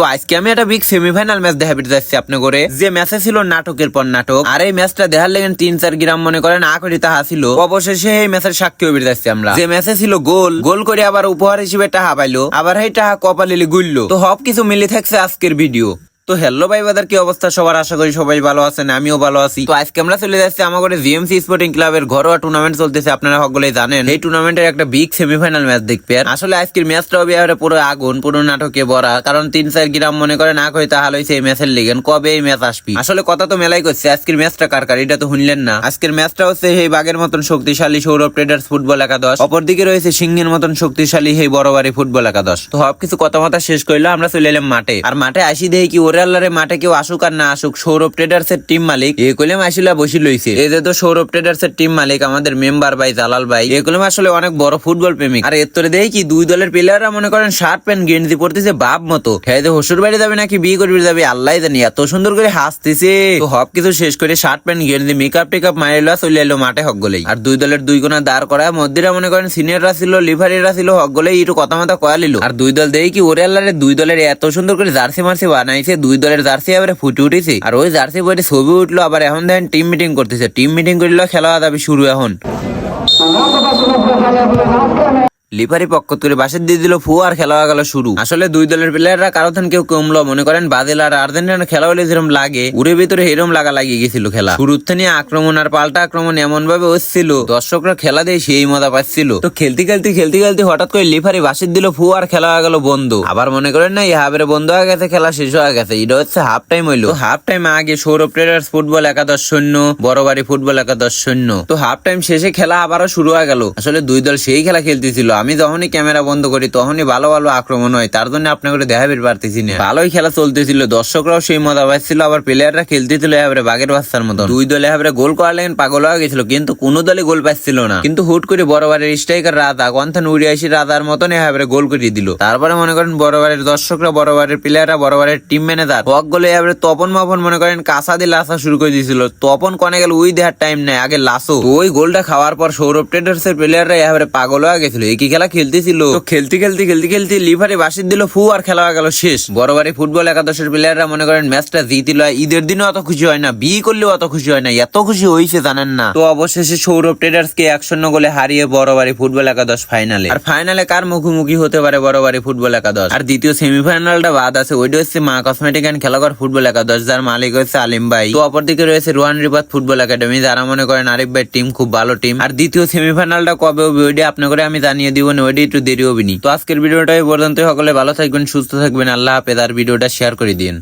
তো আজকে আমি একটা বিগ সেমিফাইনাল ম্যাচ দেখাবিতে যাচ্ছি আপনি করে যে ম্যাচে ছিল নাটকের পর নাটক, আর এই ম্যাচটা দেখার লেগে তিন চার গ্রাম মনে করেন না করি তাহা ছিল। অবশেষে এই ম্যাচের সাক্ষী হয়ে যাচ্ছি আমরা। যে ম্যাচে ছিল গোল গোল করে আবার উপহার হিসেবে টাহা পাইলো, আবার এই টাহা কপালিলি গুললো তো সব কিছু মিলে থাকছে আজকের ভিডিও তো হ্যালো ভাই বাদার কি অবস্থা সবার? আশা করি সবাই ভালো আছেন, আমিও ভালো আছি। তো আজকে আমরা চলে যাচ্ছি আমাদের জিএমসি স্পোর্টিং ক্লাবের ঘরোয়া টুর্নামেন্ট চলতেছে, আপনারা সকলেই জানেন। এই টুর্নামেন্টের একটা বিগ সেমিফাইনাল ম্যাচ দেখবে। আসলে আজকের ম্যাচটা হবে পুরো আগুন, পুরো নাটকে ভরা। কারণ তিন চার গ্রাম মনে করে না কই তাহলে হইছে এই ম্যাচের লিগেন কবে এই ম্যাচ আসবি? আসলে কথা তো মেলাই করছে, আজকের ম্যাচটা কার কার, এটা তো শুনলেন না। আজকের ম্যাচটা হচ্ছে এই বাগের মতন শক্তিশালী সৌরভ ট্রেডার্স ফুটবল একাদশ। অপরদিকে রয়েছে সিংহের মতন শক্তিশালী এই বড়বাড়ি ফুটবল একাদশ। তো সব কিছু কথা মতা শেষ করল আমরা চলে এলাম মাঠে। আর মাঠে আসি দেখি কি ওরে আল্লাহরে মাঠে কেউ আসুক আর না আসুক, সৌরভ ট্রেডার্স এর টিম মালিক এ কইলাম আসিলা বসি লইছে। এই যে তো সৌরভ ট্রেডার্স এর টিম মালিক আমাদের মেম্বার ভাই জালাল ভাই, এ কইলাম আসলে অনেক বড় ফুটবল প্রেমিক। আর এর তোরে দেখি কি, দুই দলের প্লেয়াররা মনে করেন শার্ট প্যান্ট গেঞ্জি পড়তেছে বাপ মতো। খেয়ে হসুর বাড়ি যাবে নাকি বিয়ে করবি যাবে আল্লাহ জানি, এত সুন্দর করে হাসতেছে। তো সব কিছু শেষ করে শার্ট প্যান্ট গেঞ্জি মেকআপ টেকআপ মারিলা চলে এলো মাঠে হক গলেই। আর দুই দলের দুই কোনা দাঁড় করা মধ্যেরা মনে করেন সিনিয়ররা ছিল লিভারিরা ছিল, হক গলেই একটু কথা মতো কয়া লিল আর দুই দল দেখি কি, ওরে আল্লাহরে দুই দলের এত সুন্দর করে জার্সি মার্সি বানাইছে দুই দলের জার্সি এবারে ফুটে উঠেছে। আর ওই জার্সি পরে ছবি উঠল, আবার এখন দেখেন টিম মিটিং করতেছে। টিম মিটিং করলে খেলা দাবি শুরু এখন। লিভারি পক্ষ করে বাসের দিয়ে দিল ফু আর খেলা গেল শুরু। আসলে দুই দলের প্লেয়াররা কারও থান কেউ কমলো মনে করেন। বাদেল আর আর্জেন্টিনা খেলা হলে যেরকম লাগে, উড়ে ভিতরে হেরম লাগা লাগিয়ে গেছিল খেলা। শুরুর থেকে আক্রমণ আর পাল্টা আক্রমণ এমন ভাবে হচ্ছিল, দর্শকরা খেলা দিয়ে সেই মজা পাচ্ছিল। তো খেলতে খেলতে খেলতে খেলতে হঠাৎ করে লিফারি বাসের দিল ফু আর খেলা হয়ে গেল বন্ধ। আবার মনে করেন না, এই হাবের বন্ধ হয়ে গেছে, খেলা শেষ হয়ে গেছে। এটা হচ্ছে হাফ টাইম হইল। হাফ টাইম আগে সৌরভ ট্রেডার্স ফুটবল একাদশ শূন্য, বড়বাড়ি ফুটবল একাদশ শূন্য। তো হাফ টাইম শেষে খেলা আবারও শুরু হয়ে গেল। আসলে দুই দল সেই খেলা খেলতেছিল। আমি যখনই ক্যামেরা বন্ধ করি, তখনই ভালো ভালো আক্রমণ হয়। তার জন্য আপনাকে দেখাবের পারতেছি না। ভালোই খেলা চলতেছিল। দর্শকরাও সেই মজা পাচ্ছিল, আবার প্লেয়াররা খেলতেছিল এবারে বাঘের বাচ্চার মতো দুই দলে এবারে গোল করা লেগেন পাগল হয়ে গেছিল, কিন্তু কোন দলে গোল পাচ্ছিল না। কিন্তু হুট করে বড়বারের স্ট্রাইকার রাধা কন্থান উড়ে আসি রাধার মতন এবারে গোল করে দিল। তারপরে মনে করেন বড়বারের দর্শকরা বড়বারের প্লেয়াররা বড়বারের টিম ম্যানেজার হক গোলে এবারে তপন মাপন মনে করেন কাঁচা দিয়ে লাসা শুরু করে দিয়েছিল। তপন কনে গেল, উই দেওয়ার টাইম নাই, আগে লাসো। ওই গোলটা খাওয়ার পর সৌরভ ট্রেডার্স এর প্লেয়াররা এবারে পাগল হয়ে গেছিল। একই খেলা খেলতেছিল। তো খেলতে খেলতে খেলতে খেলতে লিভারে বাসির দিল ফু আর খেলা হয়ে গেল শেষ। বড়বাড়ি ফুটবল একাদশের প্লেয়াররা মনে করেন ম্যাচটা জিতিল ঈদের দিনও অত খুশি হয় না বিয়ে করলেও অত খুশি হয় না এত খুশি হয়েছে জানেন না। তো অবশেষে সৌরভ ট্রেডার্স কে এক শূন্য গোলে হারিয়ে বড়বাড়ি ফুটবল একাদশ ফাইনালে আর ফাইনালে কার মুখোমুখি হতে পারে বড়বাড়ি ফুটবল একাদশ? আর দ্বিতীয় সেমিফাইনালটা বাদ আছে ওইটা হচ্ছে মা কসমেটিক অ্যান্ড খেলাঘর ফুটবল একাদশ যার মালিক হচ্ছে আলিম ভাই। তো অপরদিকে রয়েছে রোহান রিবাদ ফুটবল একাডেমি যারা মনে করেন আরিফ ভাই টিম খুব ভালো টিম আর দ্বিতীয় সেমিফাইনালটা কবে হবে ওইটা আপনাকে আমি জানিয়ে দিব। না ওইটা একটু দেরি হবিনি তো আজকের ভিডিওটা এই পর্যন্ত সকলে ভালো থাকবেন, সুস্থ থাকবেন। আল্লাহ হাফেজ। আর ভিডিওটা শেয়ার করে দিন।